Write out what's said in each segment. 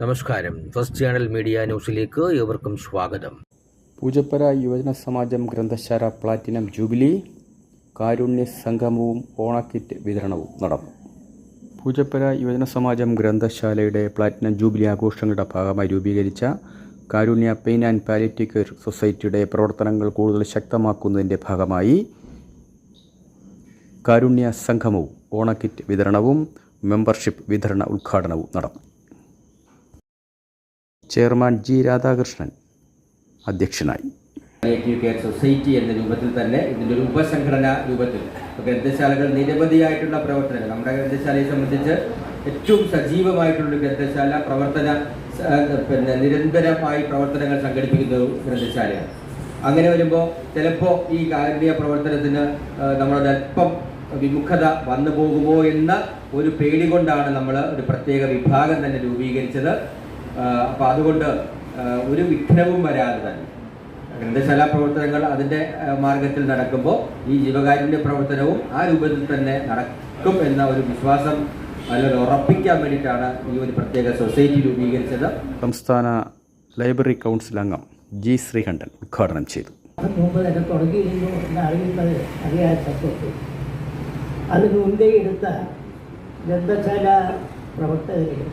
നമസ്കാരം. First channel media ന്യൂസിലേക്ക് ഏവർക്കും സ്വാഗതം. പൂജപ്പര യുവജന സമാജം ഗ്രന്ഥശാല പ്ലാറ്റിനം ജൂബിലി കാരുണ്യ സംഗമവും ഓണക്കിറ്റ് വിതരണവും നടന്നു. പൂജപ്പര യുവജന സമാജം ഗ്രന്ഥശാലയുടെ പ്ലാറ്റിനം ജൂബിലി ആഘോഷങ്ങളുടെ ഭാഗമായി രൂപീകരിച്ച കാരുണ്യ പെയിൻ ആൻഡ് പാലിറ്റീവ് സൊസൈറ്റിയുടെ പ്രവർത്തനങ്ങൾ കൂടുതൽ ശക്തമാക്കുന്നതിന്റെ ഭാഗമായി കാരുണ്യ സംഗമവും ഓണക്കിറ്റ് വിതരണവും മെമ്പർഷിപ്പ് വിതരണ ഉദ്ഘാടനവും നടന്നു. ചെയർമാൻ ജി രാധാകൃഷ്ണൻ അധ്യക്ഷനായി. സൊസൈറ്റി എന്ന രൂപത്തിൽ തന്നെ ഇതിന്റെ ഒരു ഉപസംഘടന രൂപത്തിൽ ഗ്രന്ഥശാലകൾ നിരവധിയായിട്ടുള്ള പ്രവർത്തനങ്ങൾ. നമ്മുടെ ഗ്രന്ഥശാലയെ സംബന്ധിച്ച് ഏറ്റവും സജീവമായിട്ടുള്ള ഗ്രന്ഥശാല പ്രവർത്തന പിന്നെ നിരന്തരമായി പ്രവർത്തനങ്ങൾ സംഘടിപ്പിക്കുന്ന ഒരു ഗ്രന്ഥശാലയാണ്. അങ്ങനെ വരുമ്പോൾ ചിലപ്പോൾ ഈ കാരുണ്യ പ്രവർത്തനത്തിന് നമ്മളൊരു അല്പം വിമുഖത വന്നു പോകുമോ എന്ന ഒരു പേടി കൊണ്ടാണ് നമ്മൾ ഒരു പ്രത്യേക വിഭാഗം തന്നെ രൂപീകരിച്ചത്. അപ്പോൾ അതുകൊണ്ട് ഒരു വിഘ്നവും വരാതെ തന്നെ. ഗ്രന്ഥശാല പ്രവർത്തനങ്ങൾ അതിന്റെ മാർഗത്തിൽ നടക്കുമ്പോൾ ഈ ജീവകാരുണ്യ പ്രവർത്തനവും ആ രൂപത്തിൽ തന്നെ നടക്കും എന്ന ഒരു വിശ്വാസം അല്ലെങ്കിൽ ഉറപ്പിക്കാൻ വേണ്ടിയിട്ടാണ് ഈ ഒരു പ്രത്യേക സൊസൈറ്റി രൂപീകരിച്ചത്. സംസ്ഥാന ലൈബ്രറി കൗൺസിൽ അംഗം ജി ശ്രീകണ്ഠൻ ഉദ്ഘാടനം ചെയ്തു. അത് മുമ്പ് തന്നെ തുടങ്ങിയിരുന്നു. എന്ന് അറിയുന്നത് അറിയാൻ തത്വത്തിൽ അതിന് മുൻകൈ എടുത്ത ഗ്രന്ഥശാല പ്രവർത്തകരെ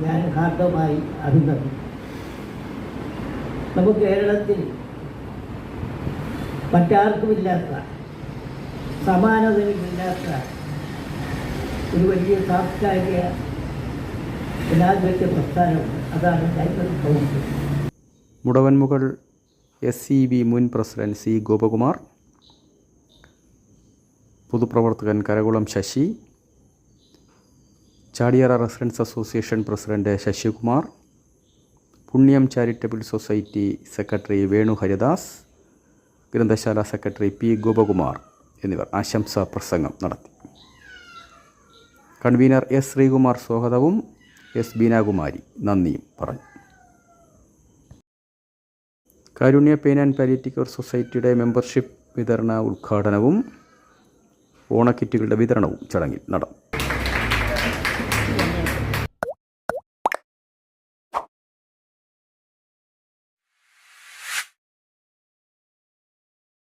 ഞാൻ ഹാർദമായി അഭിനന്ദിക്കുന്നു. നമുക്ക് കേരളത്തിൽ മറ്റാർക്കുമില്ലാത്ത സമാനതകളില്ലാത്ത ഒരു വലിയ സാംസ്കാരിക ജനാധിപത്യ പ്രസ്ഥാനമുണ്ട് അതാണ് library council Mudavanmukal S C B മുൻ പ്രസിഡന്റ് സി ഗോപകുമാർ പൊതുപ്രവർത്തകൻ Karakulam Sasi Chadiyara residents association president Sasikumar Punyam charitable society secretary Venu Haridas ഗ്രന്ഥശാല സെക്രട്ടറി പി ഗോപകുമാർ എന്നിവർ ആശംസാ പ്രസംഗം നടത്തി. കൺവീനർ എസ് ശ്രീകുമാർ സ്വാഗതവും എസ് ബീനാകുമാരി നന്ദിയും പറഞ്ഞു. Karunya pain and palliative care സൊസൈറ്റിയുടെ മെമ്പർഷിപ്പ് വിതരണ ഉദ്ഘാടനവും ഓണക്കിറ്റുകളുടെ വിതരണവും ചടങ്ങിൽ നടന്നു. Amen.